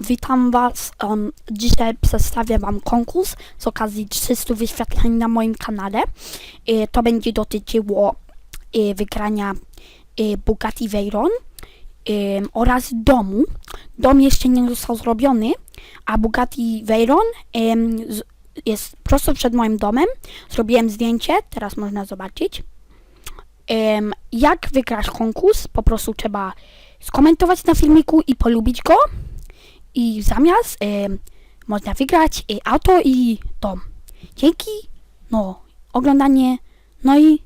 witam Was. Um, dzisiaj przedstawię Wam konkurs z okazji 300 wyświetleń na moim kanale. E, to będzie dotyczyło e, wygrania e, Bugatti Veyron em, oraz domu. Dom jeszcze nie został zrobiony, a Bugatti Veyron z, jest prosto przed moim domem. Zrobiłem zdjęcie, teraz można zobaczyć. Em, jak wygrać konkurs? Po prostu trzeba skomentować na filmiku i polubić go. I zamiast em, można wygrać e, auto i dom. Dzięki, no, oglądanie, no i